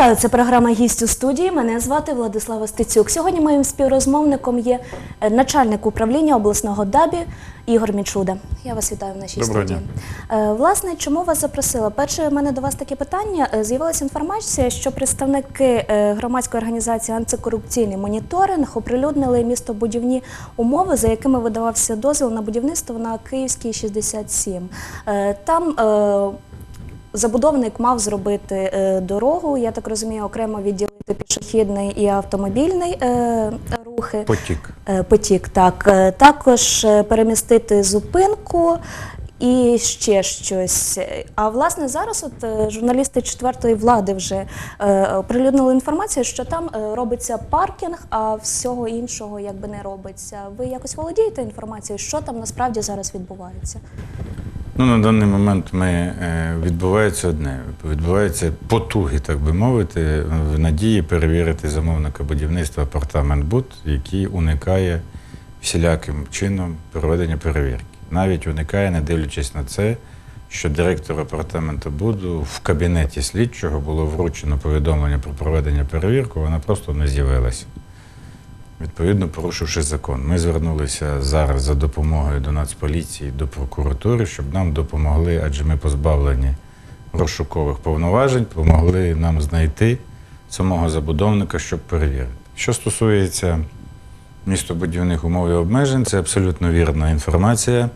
Вітаю, це програма «Гість у студії. Мене звати Владислава Стецюк. Сьогодні моїм співрозмовником є е, начальник управління обласного ДАБІ Ігор Мічуда. Я вас вітаю в нашій Доброго студії. Е, Власне, чому вас запросила? Перше, в мене до вас таке питання. Е, З'явилася інформація, що представники громадської організації антикорупційний моніторинг оприлюднили містобудівні умови, за якими видавався дозвіл на будівництво на Київській 67. Е, Там Забудовник мав зробити е, дорогу, я так розумію, окремо відділити пішохідний і автомобільний е, рухи. Потік. Е, потік, так. Е, Також е, перемістити зупинку і ще щось. А власне зараз от е, журналісти четвертої влади вже е, оприлюднили інформацію, що там е, робиться паркінг, а всього іншого якби не робиться. Ви якось володієте інформацією, що там насправді зараз відбувається? Ну, на даний момент ми е, відбувається одне. Відбуваються потуги, так би мовити, в надії перевірити замовника будівництва апартамент Буд, який уникає всіляким чином проведення перевірки. Навіть уникає, не дивлячись на це, що директор апартаменту Буду в кабінеті слідчого було вручено повідомлення про проведення перевірки, вона просто не з'явилася. Відповідно, порушивши закон, ми звернулися зараз за допомогою до Нацполіції, до прокуратури, щоб нам допомогли, адже ми позбавлені розшукових повноважень, допомогли нам знайти самого забудовника, щоб перевірити. Що стосується містобудівних умов і обмежень, це абсолютно вірна інформація.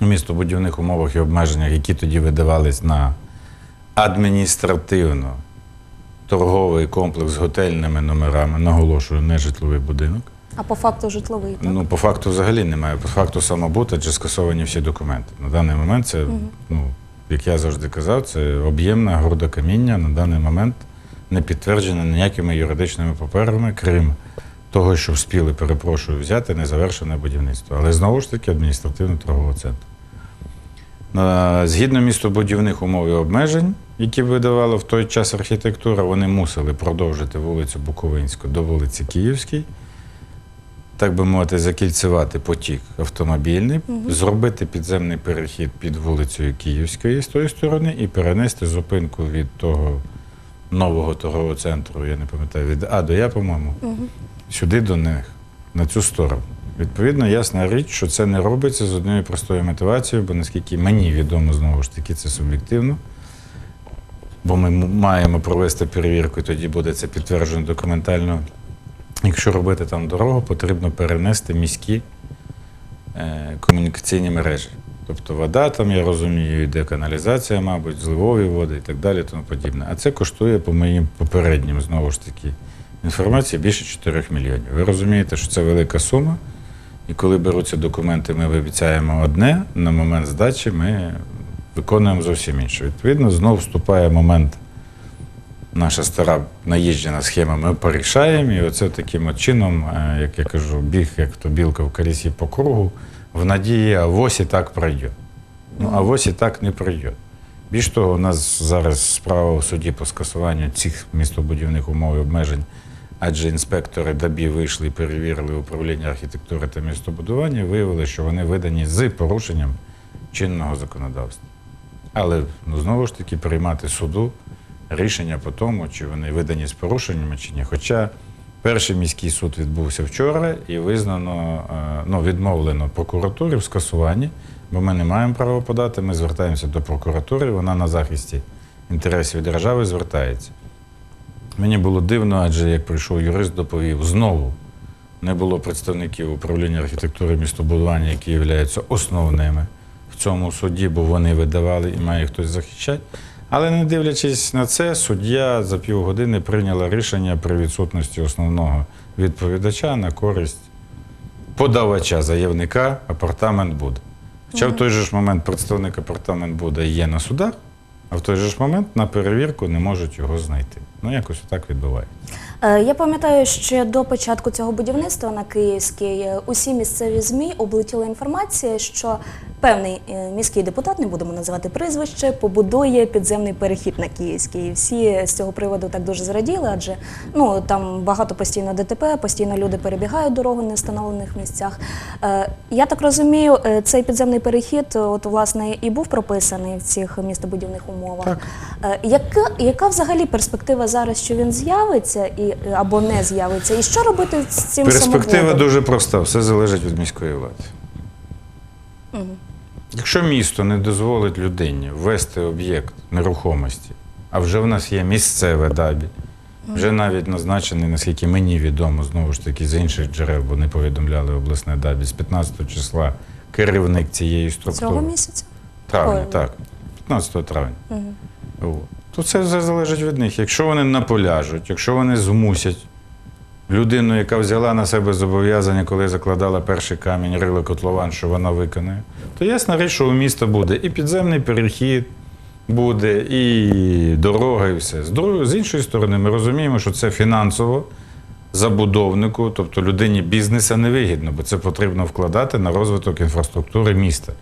У містобудівних умовах і обмеженнях, які тоді видавались на адміністративно торговий комплекс з готельними номерами, наголошую, не житловий будинок. А по факту житловий, так? Ну, по факту взагалі немає. По факту самобут, адже скасовані всі документи. На даний момент це, ну, як я завжди казав, це об'ємна груда каміння на даний момент не підтверджена ніякими юридичними паперами, крім того, що вспіли, перепрошую, взяти незавершене будівництво. Але знову ж таки адміністративно-торгового центру. На- Згідно містобудівних умов і обмежень, які видавала в той час архітектура, вони мусили продовжити вулицю Буковинську до вулиці Київській, так би мовити, закільцювати потік автомобільний, зробити підземний перехід під вулицею Київської з тої сторони і перенести зупинку від того нового торгового центру, я не пам'ятаю, від А до Я, по-моєму, сюди до них, на цю сторону. Відповідно, ясна річ, що це не робиться з однією простою мотивацією, бо наскільки мені відомо, знову ж таки, це суб'єктивно. Бо ми маємо провести перевірку, і тоді буде це підтверджено документально. Якщо робити там дорогу, потрібно перенести міські е, комунікаційні мережі. Тобто вода, там, я розумію, йде каналізація, мабуть, зливові води і так далі, тому подібне. А це коштує, по моїм попереднім, знову ж таки, інформації більше 4 мільйонів. Ви розумієте, що це велика сума, і коли беруться документи, ми обіцяємо одне, на момент здачі ми виконуємо зовсім інше. Відповідно, знову вступає момент наша стара наїжджена схема, ми порішаємо, і оце таким чином, е, як я кажу, біг, як то білка в колісі по кругу, в надії, авось і так пройде. Ну, авось і так не пройде. Більш того, у нас зараз справа у суді по скасуванню цих містобудівних умов і обмежень, адже інспектори ДАБІ вийшли і перевірили управління архітектури та містобудування, виявили, що вони видані з порушенням чинного законодавства. Але ну, знову ж таки приймати суду рішення по тому, чи вони видані з порушеннями, чи ні. Хоча перший міський суд відбувся вчора і визнано, е, ну, відмовлено прокуратурі в скасуванні, бо ми не маємо права подати. Ми звертаємося до прокуратури, вона на захисті інтересів держави звертається. Мені було дивно, адже як прийшов юрист, доповів, знову не було представників управління архітектури містобудування, які являються основними в цьому суді, бо вони видавали і має хтось захищати. Але не дивлячись на це, суддя за півгодини прийняла рішення при відсутності основного відповідача на користь подавача, заявника апартамент буде. Хоча в той же ж момент представник апартамент буде є на судах, а в той же ж момент на перевірку не можуть його знайти. Ну, якось так відбувається. Е, Я пам'ятаю, що до початку цього будівництва на Київській е, усі місцеві ЗМІ облетіла інформація, що певний е, міський депутат, не будемо називати прізвище, побудує підземний перехід на Київський. І всі з цього приводу так дуже зраділи, адже ну там багато постійно ДТП, постійно люди перебігають дорогу на встановлених місцях. Я так розумію, цей підземний перехід, от власне і був прописаний в цих містобудівних умовах. Так. Яка, яка взагалі перспектива зараз, що він з'явиться і е, або не з'явиться? І що робити з цим Перспектива самоводом? дуже проста, все залежить від міської влади. Якщо місто не дозволить людині ввести об'єкт нерухомості, а вже в нас є місцеве дабі, вже навіть назначений, наскільки мені відомо, знову ж таки, з інших джерел, бо не повідомляли обласне дабі, з 15 числа керівник цієї структури. цього місяця? Травня, Ой. так. 15 травня. От. То це все залежить від них. Якщо вони наполяжуть, якщо вони змусять людину, яка взяла на себе зобов'язання, коли закладала перший камінь, рила котлован, що вона виконає, то ясна річ, що у міста буде і підземний перехід, буде, і дорога, і все. З, іншої сторони, ми розуміємо, що це фінансово забудовнику, тобто людині бізнеса невигідно, бо це потрібно вкладати на розвиток інфраструктури міста.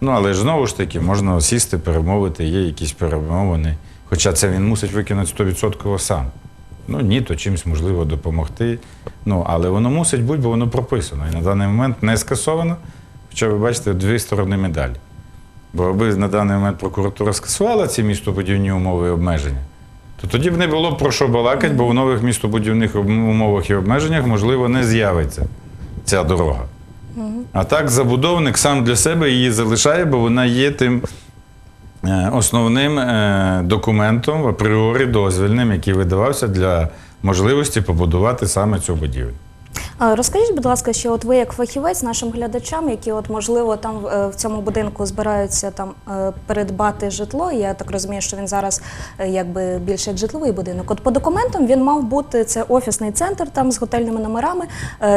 Ну, але ж знову ж таки, можна сісти, перемовити, є якісь перемовини. Хоча це він мусить виконати 100% сам. Ну ні, то чимось можливо допомогти. Ну, але воно мусить бути, бо воно прописано. І на даний момент не скасовано. Хоча ви бачите дві сторони медалі. Бо аби на даний момент прокуратура скасувала ці містобудівні умови і обмеження, то тоді б не було про що балакати, бо в нових містобудівних умовах і обмеженнях, можливо, не з'явиться ця дорога. А так забудовник сам для себе її залишає, бо вона є тим е, основним е, документом апріорі дозвільним, який видавався для можливості побудувати саме цю будівлю. Розкажіть, будь ласка, ще от ви як фахівець нашим глядачам, які от можливо там е, в цьому будинку збираються там е, передбати житло. Я так розумію, що він зараз е, якби більше як житловий будинок. От по документам він мав бути це офісний центр там з готельними номерами.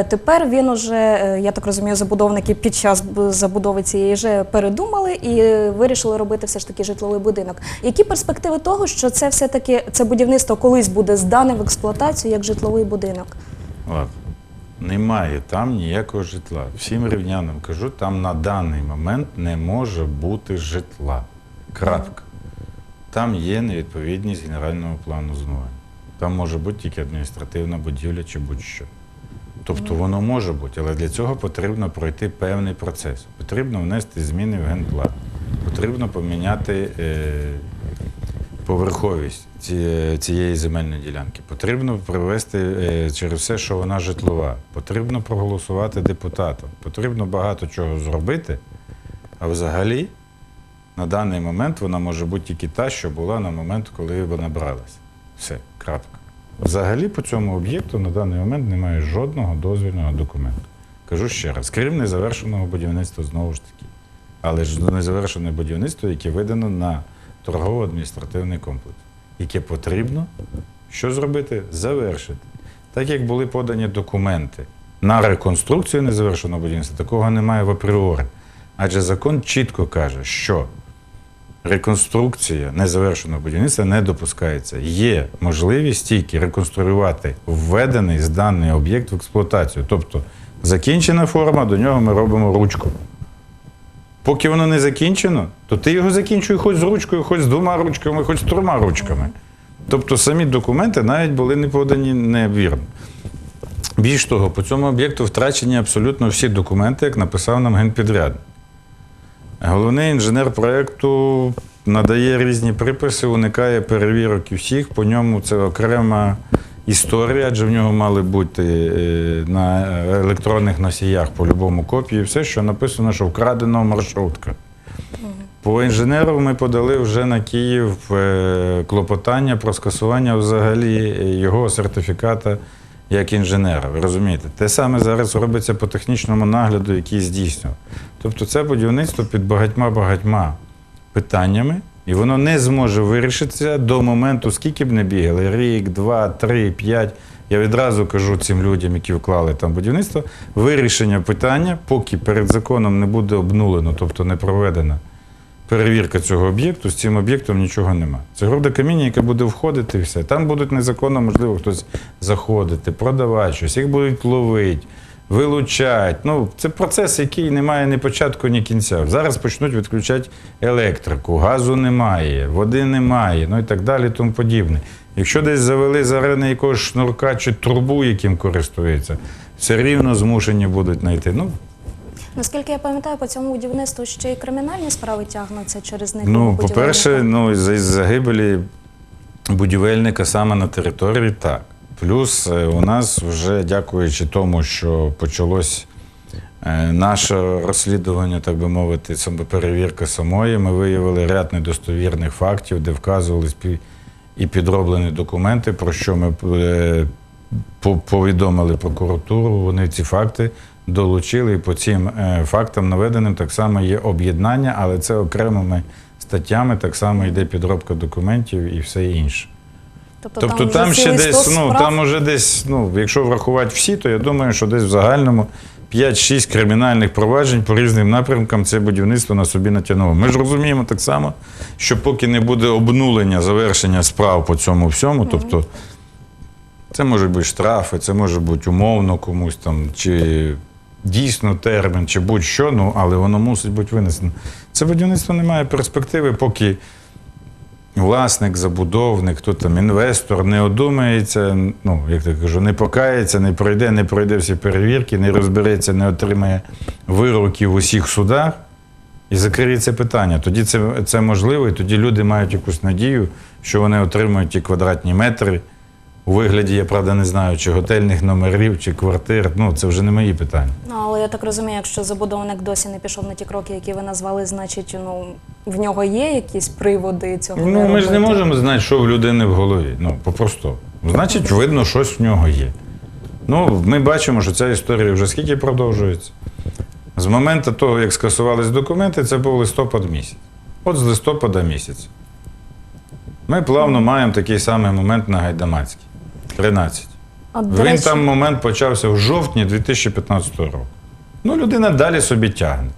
Тепер він уже, я так розумію, забудовники під час забудови цієї вже передумали і вирішили робити все ж таки житловий будинок. Які перспективи того, що це все таки це будівництво колись буде здане в експлуатацію як житловий будинок? Немає там ніякого житла. Всім рівнянам кажу, там на даний момент не може бути житла. Крапка. Там є невідповідність генерального плану зонування. Там може бути тільки адміністративна будівля чи будь-що. Тобто воно може бути, але для цього потрібно пройти певний процес. Потрібно внести зміни в генплан. Потрібно поміняти е, поверховість ці- цієї земельної ділянки. Потрібно привести е, через все, що вона житлова. Потрібно проголосувати депутатам. Потрібно багато чого зробити. А взагалі, на даний момент вона може бути тільки та, що була на момент, коли вона бралась. Все, крапка. Взагалі по цьому об'єкту на даний момент немає жодного дозвільного документу. Кажу ще раз, крім незавершеного будівництва знову ж таки. Але ж незавершене будівництво, яке видано на торгово-адміністративний комплекс, яке потрібно що зробити? Завершити. Так як були подані документи на реконструкцію незавершеного будівництва, такого немає в апріорі. Адже закон чітко каже, що реконструкція незавершеного будівництва не допускається. Є можливість тільки реконструювати введений зданий об'єкт в експлуатацію. Тобто закінчена форма, до нього ми робимо ручку. Поки воно не закінчено, то ти його закінчуй хоч з ручкою, хоч з двома ручками, хоч з трьома ручками. Тобто самі документи навіть були не подані невірно. Більш того, по цьому об'єкту втрачені абсолютно всі документи, як написав нам генпідрядник. Головний інженер проєкту надає різні приписи, уникає перевірок і всіх. По ньому це окрема історія, адже в нього мали бути е, на електронних носіях по-любому копії, все, що написано, що вкрадено маршрутка. По інженеру ми подали вже на Київ е, клопотання про скасування взагалі його сертифіката як інженера. Розумієте? Те саме зараз робиться по технічному нагляду, який здійснював. Тобто це будівництво під багатьма-багатьма питаннями, і воно не зможе вирішитися до моменту, скільки б не бігали, рік, два, три, п'ять. Я відразу кажу цим людям, які вклали там будівництво, вирішення питання, поки перед законом не буде обнулено, тобто не проведена перевірка цього об'єкту, з цим об'єктом нічого нема. Це груда каміння, яке буде входити і все. Там будуть незаконно, можливо, хтось заходити, продавати щось, їх будуть ловити, вилучати. Ну, це процес, який не має ні початку, ні кінця. Зараз почнуть відключати електрику, газу немає, води немає, ну і так далі, тому подібне. Якщо десь завели з арени якогось шнурка чи трубу, яким користується, все рівно змушені будуть знайти. Ну, Наскільки я пам'ятаю, по цьому будівництву ще й кримінальні справи тягнуться через них. Ну, по-перше, ну, із загибелі будівельника саме на території так. Плюс е, у нас вже, дякуючи тому, що почалось е, наше розслідування, так би мовити, перевірка самої, ми виявили ряд недостовірних фактів, де вказувались пі- і підроблені документи, про що ми е, повідомили прокуратуру. Вони ці факти долучили. І по цим фактам наведеним так само є об'єднання, але це окремими статтями так само йде підробка документів і все інше. Тобто, Тобто вже там ще десь, стос ну там уже десь, ну якщо врахувати всі, то я думаю, що десь в загальному 5-6 кримінальних проваджень по різним напрямкам це будівництво на собі натягнуло. Ми ж розуміємо так само, що поки не буде обнулення завершення справ по цьому всьому, тобто це можуть бути штрафи, це може бути умовно комусь там, чи дійсно термін, чи будь-що, ну але воно мусить бути винесено. Це будівництво не має перспективи, поки власник, забудовник, хто там інвестор не одумається, ну, як я кажу, не покається, не пройде, не пройде всі перевірки, не розбереться, не отримає вироків в усіх судах і закриє це питання. Тоді це, це можливо, і тоді люди мають якусь надію, що вони отримують ті квадратні метри. У вигляді, я правда не знаю, чи готельних номерів, чи квартир. Ну, це вже не мої питання. Ну, але я так розумію, якщо забудовник досі не пішов на ті кроки, які ви назвали, значить, ну в нього є якісь приводи цього. Ну, ми ж не можемо знати, що в людини в голові. Ну, по-простому. Значить, видно, щось в нього є. Ну, ми бачимо, що ця історія вже скільки продовжується. З моменту того, як скасувались документи, це був листопад місяць. От з листопада місяця. Ми плавно маємо такий самий момент на Гайдамацькій. 13. От, до Він речі, там момент почався в жовтні 2015 року. Ну, людина далі собі тягне.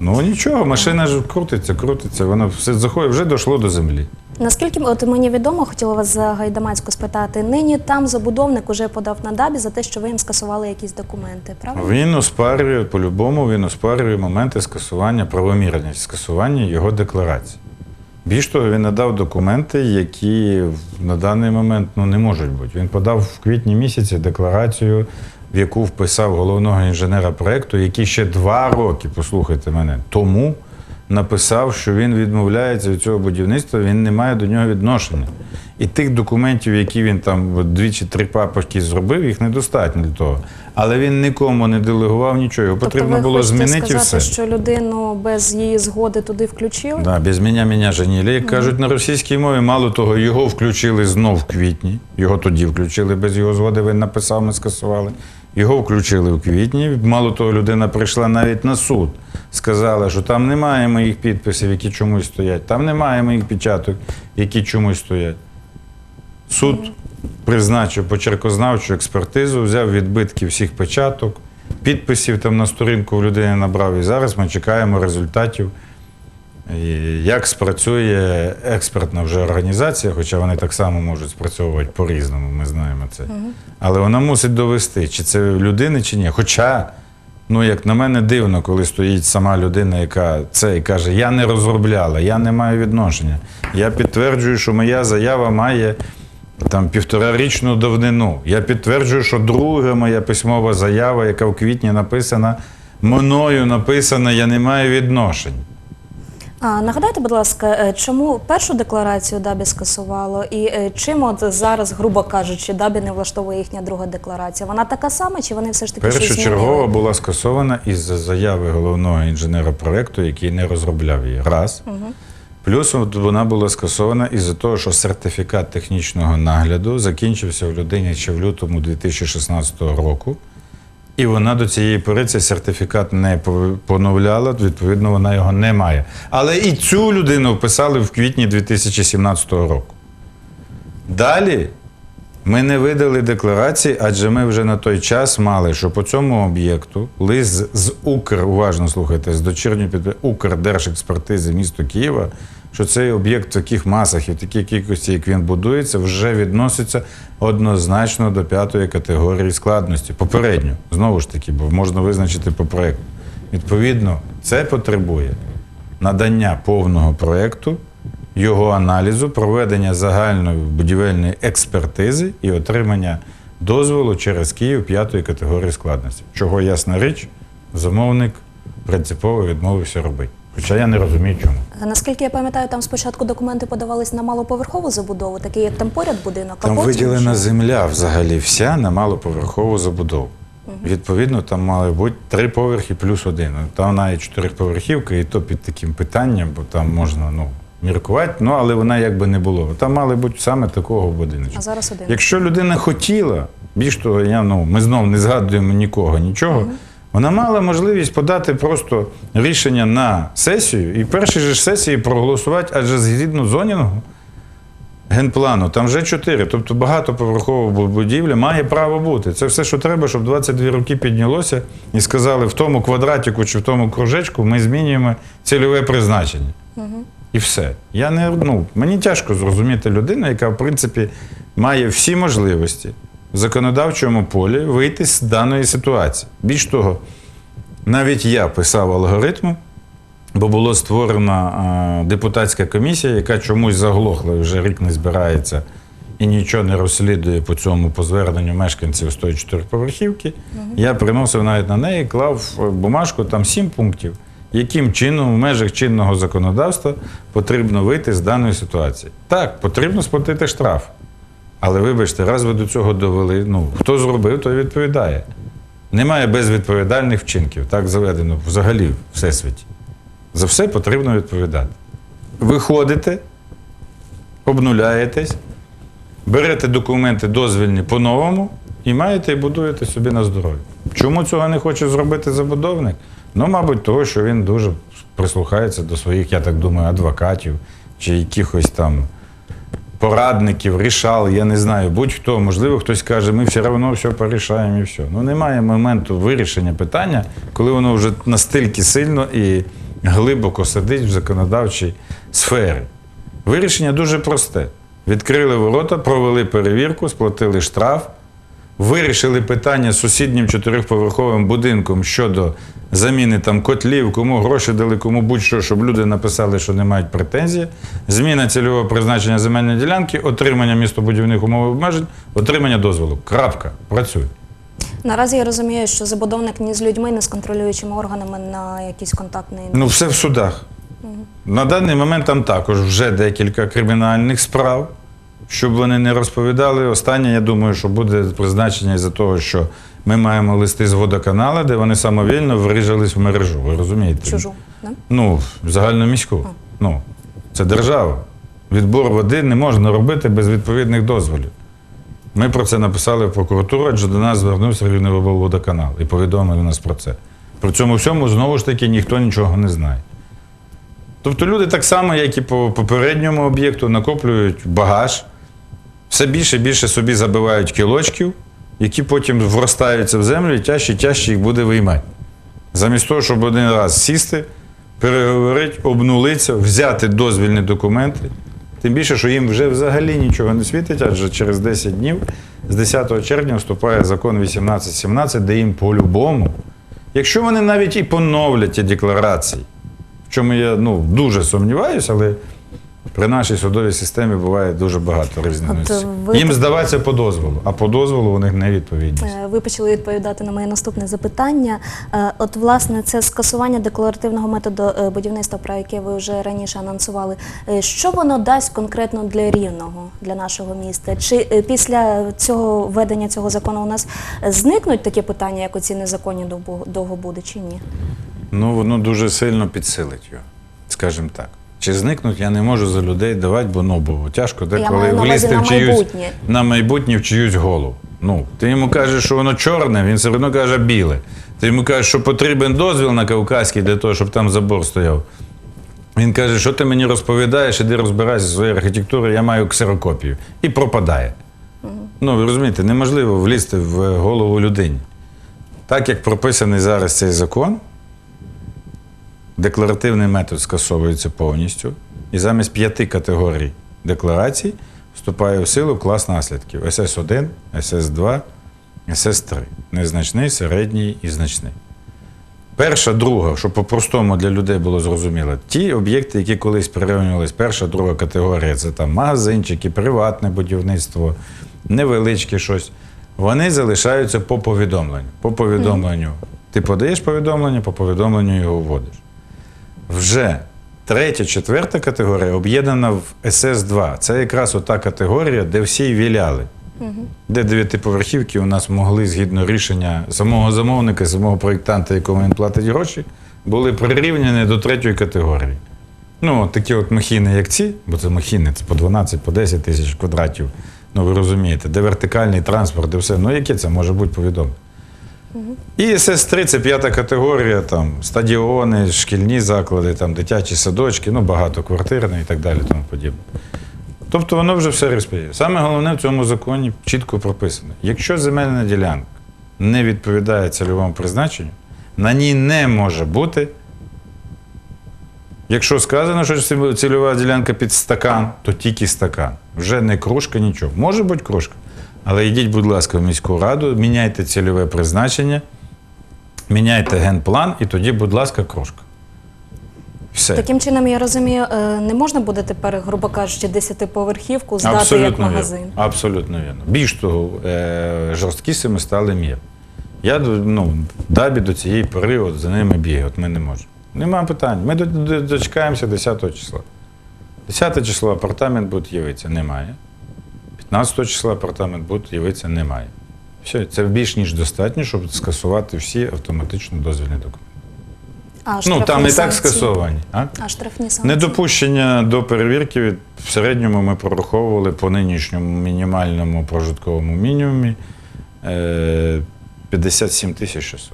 Ну нічого, машина ж крутиться, крутиться, воно все заходить, вже дійшло до землі. Наскільки от мені відомо, хотіла вас за Гайдамацьку спитати. Нині там забудовник уже подав на дабі за те, що ви їм скасували якісь документи, правда? Він оспарює, по-любому, він оспарює моменти скасування, правомірність скасування його декларації. Більш того, він надав документи, які на даний момент ну, не можуть бути. Він подав в квітні місяці декларацію, в яку вписав головного інженера проєкту, який ще два роки, послухайте мене, тому написав, що він відмовляється від цього будівництва, він не має до нього відношення. І тих документів, які він там дві чи три папочки зробив, їх недостатньо для того. Але він нікому не делегував нічого. Його потрібно тобто ви було змінити сказати, все. що людину без її згоди туди включили? Да, без мене мене женіли. Як кажуть на російській мові, мало того, його включили знов в квітні. Його тоді включили без його згоди. Він написав, ми скасували. Його включили в квітні. Мало того, людина прийшла навіть на суд. Сказала, що там немає моїх підписів, які чомусь стоять. Там немає моїх печаток, які чомусь стоять. Суд призначив почеркознавчу експертизу, взяв відбитки всіх печаток, підписів там на сторінку в людини набрав. І зараз ми чекаємо результатів. І Як спрацює експертна вже організація, хоча вони так само можуть спрацьовувати по-різному, ми знаємо це. Але вона мусить довести, чи це людини, чи ні. Хоча, ну як на мене, дивно, коли стоїть сама людина, яка це і каже: Я не розробляла, я не маю відношення. Я підтверджую, що моя заява має там півторарічну давнину. Я підтверджую, що друга моя письмова заява, яка в квітні написана, мною написана, я не маю відношень. А, нагадайте, будь ласка, е, чому першу декларацію Дабі скасувало, і е, чим от зараз, грубо кажучи, Дабі не влаштовує їхня друга декларація? Вона така сама, чи вони все ж таки Першочергова була скасована із заяви головного інженера проекту, який не розробляв її. Раз. Плюс от вона була скасована із-за того, що сертифікат технічного нагляду закінчився в людині ще в лютому 2016 року. І вона до цієї пори цей сертифікат не поновляла, відповідно, вона його не має. Але і цю людину вписали в квітні 2017 року. Далі Ми не видали декларації, адже ми вже на той час мали, що по цьому об'єкту лист з- Укр, уважно слухайте, з дочірньої підприємства Укрдержекспертизи міста Києва, що цей об'єкт в таких масах і в такій кількості, як він будується, вже відноситься однозначно до п'ятої категорії складності. Попередньо, знову ж таки, бо можна визначити по проекту. Відповідно, це потребує надання повного проекту, його аналізу, проведення загальної будівельної експертизи і отримання дозволу через Київ п'ятої категорії складності. Чого ясна річ, замовник принципово відмовився робити. Хоча я не розумію, чому. Наскільки я пам'ятаю, там спочатку документи подавались на малоповерхову забудову, такий як там поряд будинок, а Там потім виділена вже- земля взагалі вся на малоповерхову забудову. Відповідно, там мали бути три поверхи плюс один. Там навіть чотирьохповерхівка, і то під таким питанням, бо там можна ну, міркувати, ну але вона якби не було. Там мали бути саме такого будиночку. А зараз один. Якщо людина хотіла, більш того, я, ну, ми знову не згадуємо нікого, нічого, вона мала можливість подати просто рішення на сесію і в першій же ж сесії проголосувати, адже згідно зонінгу, генплану, там вже чотири, тобто багатоповерхова будівля має право бути. Це все, що треба, щоб 22 роки піднялося і сказали, в тому квадратику чи в тому кружечку ми змінюємо цільове призначення. І все. Я не, ну, мені тяжко зрозуміти людину, яка, в принципі, має всі можливості в законодавчому полі вийти з даної ситуації. Більш того, навіть я писав алгоритм, бо була створена депутатська комісія, яка чомусь заглохла і вже рік не збирається і нічого не розслідує по цьому по зверненню мешканців з тої чотириповерхівки. Я приносив навіть на неї, клав е, бумажку, там сім пунктів, яким чином в межах чинного законодавства потрібно вийти з даної ситуації. Так, потрібно сплатити штраф. Але вибачте, раз ви до цього довели, ну хто зробив, той відповідає. Немає безвідповідальних вчинків. Так заведено взагалі в всесвіті. За все потрібно відповідати. Виходите, обнуляєтесь, берете документи дозвільні по-новому і маєте і будуєте собі на здоров'я. Чому цього не хоче зробити забудовник? Ну, мабуть, того, що він дуже прислухається до своїх, я так думаю, адвокатів чи якихось там порадників, рішал, я не знаю, будь-хто. Можливо, хтось каже, ми все одно все порішаємо і все. Ну немає моменту вирішення питання, коли воно вже настільки сильно і глибоко сидить в законодавчій сфері. Вирішення дуже просте. Відкрили ворота, провели перевірку, сплатили штраф, вирішили питання з сусіднім чотирьохповерховим будинком щодо заміни там котлів, кому гроші дали, кому будь-що, щоб люди написали, що не мають претензії. Зміна цільового призначення земельної ділянки, отримання містобудівних умов і обмежень, отримання дозволу. Крапка. Працюй. Наразі я розумію, що забудовник ні з людьми, ні з контролюючими органами на якийсь контактний Ну, все в судах. На даний момент там також вже декілька кримінальних справ, щоб вони не розповідали. Останнє, я думаю, що буде призначення із-за того, що ми маємо листи з водоканала, де вони самовільно вріжались в мережу. Ви розумієте? чужу. Да? Ну, загальноміську. Ну, це держава. Відбор води не можна робити без відповідних дозволів. Ми про це написали в прокуратуру, адже до нас звернувся Рівневодоканал і повідомили нас про це. При цьому всьому знову ж таки ніхто нічого не знає. Тобто люди так само, як і по попередньому об'єкту, накоплюють багаж, все більше і більше собі забивають кілочків, які потім вростаються в землю і тяжче і тяжче їх буде виймати. Замість того, щоб один раз сісти, переговорити, обнулитися, взяти дозвільні документи. Тим більше, що їм вже взагалі нічого не світить, адже через 10 днів, з 10 червня, вступає закон 1817, де їм по-любому, якщо вони навіть і поновлять ті декларації, в чому я ну, дуже сумніваюся, але при нашій судовій системі буває дуже багато різних. Ви- Їм здавається по дозволу, а по дозволу у них невідповідність. Е, Ви почали відповідати на моє наступне запитання. Е, От, власне, це скасування декларативного методу е, будівництва, про яке ви вже раніше анонсували. Що воно дасть конкретно для рівного, для нашого міста? Чи після цього введення цього закону у нас зникнуть такі питання, як оці незаконні довбу- довгобуди, чи ні? Ну, воно дуже сильно підсилить його, скажімо так. Чи зникнуть, я не можу за людей давати, бо ну, бо тяжко деколи влізти на в чиюсь, майбутнє. на майбутнє в чиюсь голову. Ну, ти йому кажеш, що воно чорне, він все одно каже біле. Ти йому кажеш, що потрібен дозвіл на Кавказький для того, щоб там забор стояв. Він каже, що ти мені розповідаєш, іди розбирайся зі своєю архітектурою, я маю ксерокопію. І пропадає. Ну, ви розумієте, неможливо влізти в голову людині. Так як прописаний зараз цей закон, декларативний метод скасовується повністю, і замість п'яти категорій декларацій вступає в силу клас наслідків СС1, СС2, СС3. Незначний, середній і значний. Перша, друга, щоб по-простому для людей було зрозуміло, ті об'єкти, які колись прирівнювалися, перша, друга категорія це там магазинчики, приватне будівництво, невеличке щось. Вони залишаються по повідомленню. По повідомленню. Ти подаєш повідомлення, по повідомленню його вводиш. Вже третя, четверта категорія об'єднана в СС2. Це якраз ота категорія, де всі віляли. Де дев'ятиповерхівки у нас могли, згідно рішення самого замовника, самого проєктанта, якому він платить гроші, були прирівняні до третьої категорії. Ну, от такі от махіни, як ці, бо це махіни, це по 12, по 10 тисяч квадратів. Ну, ви розумієте, де вертикальний транспорт, де все. Ну, яке це може бути повідомлення? І СС3 це п'ята категорія, там стадіони, шкільні заклади, там дитячі садочки, ну багатоквартирне і так далі, тому подібне. Тобто воно вже все розповідає. Саме головне в цьому законі чітко прописано: якщо земельна ділянка не відповідає цільовому призначенню, на ній не може бути. Якщо сказано, що цільова ділянка під стакан, то тільки стакан. Вже не кружка, нічого. Може бути кружка. Але йдіть, будь ласка, в міську раду, міняйте цільове призначення, міняйте генплан, і тоді, будь ласка, кружка. Все. Таким чином, я розумію, е, не можна буде тепер, грубо кажучи, десятиповерхівку здати як магазин. Вірно. Абсолютно вірно. Більш того, е, жорсткісими стали мір. Я ну, дабі до цієї пори от за ними бігаю, от ми не можемо. Нема питань. Ми до- до- дочекаємося 10 числа. 10 число апартамент буде явитися, немає. 15 числа апартамент буде явитися, немає. Все, це більш ніж достатньо, щоб скасувати всі автоматично дозвільні документи. А Ну, там і так скасовані. А? А штрафні санкції? Недопущення до перевірки в середньому ми прораховували по нинішньому мінімальному прожитковому мінімумі е, 57 тисяч 600.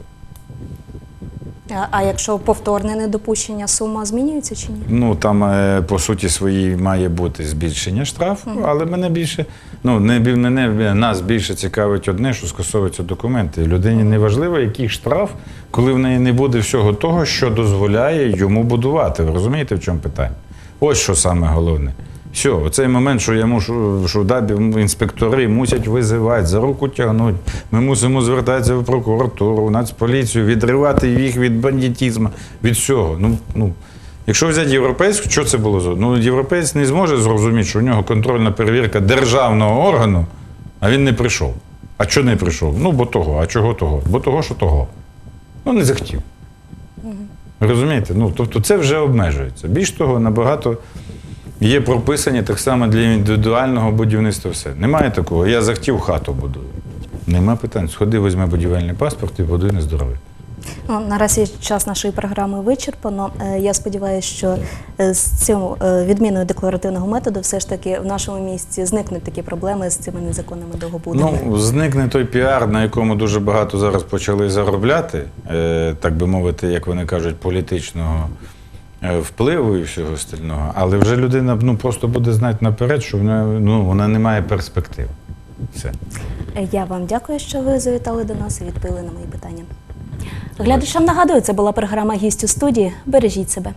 А, якщо повторне недопущення, сума змінюється чи ні? Ну там е, по суті своїй має бути збільшення штрафу, але мене більше, ну не мене нас більше цікавить одне, що скасовуються документи. Людині не важливо, який штраф, коли в неї не буде всього того, що дозволяє йому будувати. Ви розумієте, в чому питання? Ось що саме головне. Все, оцей момент, що я мушу, що дабі інспектори мусять визивати, за руку тягнути. Ми мусимо звертатися в прокуратуру, в нацполіцію, відривати їх від бандитізму, від всього. Ну, ну, якщо взяти європейську, що це було за? Ну, європейець не зможе зрозуміти, що у нього контрольна перевірка державного органу, а він не прийшов. А чого не прийшов? Ну, бо того, а чого того? Бо того, що того. Ну, не захотів. Розумієте? Ну, тобто це вже обмежується. Більш того, набагато є прописані так само для індивідуального будівництва все. Немає такого. Я захотів хату будую. Нема питань. Сходи, візьми будівельний паспорт і будуй нездоровий. Ну, наразі час нашої програми вичерпано. Е, Я сподіваюся, що е, з цим е, відміною декларативного методу все ж таки в нашому місті зникнуть такі проблеми з цими незаконними довгобудами. Ну, зникне той піар, на якому дуже багато зараз почали заробляти, так би мовити, як вони кажуть, політичного впливу і всього остального. Але вже людина ну, просто буде знати наперед, що вона, ну, вона не має перспектив. Все. Е, Я вам дякую, що ви завітали до нас і відповіли на мої питання. Глядачам нагадую, це була програма «Гість у студії. Бережіть себе.